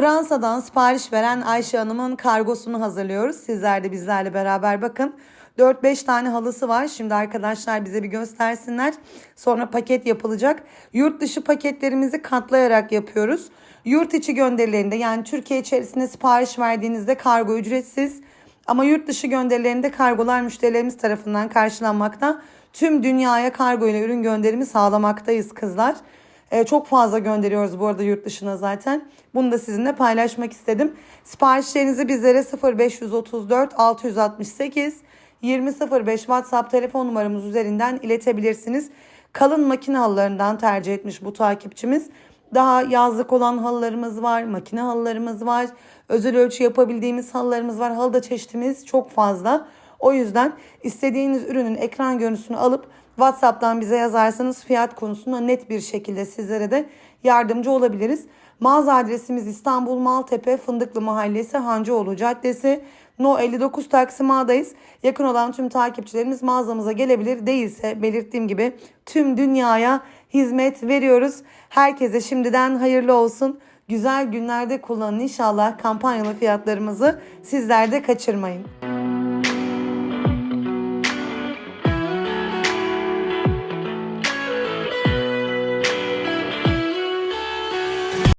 Fransa'dan sipariş veren Ayşe Hanım'ın kargosunu hazırlıyoruz. Sizler de bizlerle beraber bakın. 4-5 tane halısı var. Şimdi arkadaşlar bize bir göstersinler. Sonra paket yapılacak. Yurt dışı paketlerimizi katlayarak yapıyoruz. Yurt içi gönderilerinde yani Türkiye içerisinde sipariş verdiğinizde kargo ücretsiz. Ama yurt dışı gönderilerinde kargolar müşterilerimiz tarafından karşılanmakta. Tüm dünyaya kargo ile ürün gönderimi sağlamaktayız kızlar. Ee, çok fazla gönderiyoruz bu arada yurt dışına zaten. Bunu da sizinle paylaşmak istedim. Siparişlerinizi bizlere 0534 668 2005 WhatsApp telefon numaramız üzerinden iletebilirsiniz. Kalın makine halılarından tercih etmiş bu takipçimiz. Daha yazlık olan halılarımız var, makine halılarımız var. Özel ölçü yapabildiğimiz halılarımız var. Halıda çeşitimiz çok fazla. O yüzden istediğiniz ürünün ekran görüntüsünü alıp WhatsApp'tan bize yazarsanız fiyat konusunda net bir şekilde sizlere de yardımcı olabiliriz. Mağaza adresimiz İstanbul Maltepe Fındıklı Mahallesi Hancıoğlu Caddesi. No 59 Taksim A'dayız. Yakın olan tüm takipçilerimiz mağazamıza gelebilir. Değilse belirttiğim gibi tüm dünyaya hizmet veriyoruz. Herkese şimdiden hayırlı olsun. Güzel günlerde kullanın inşallah kampanyalı fiyatlarımızı sizler de kaçırmayın.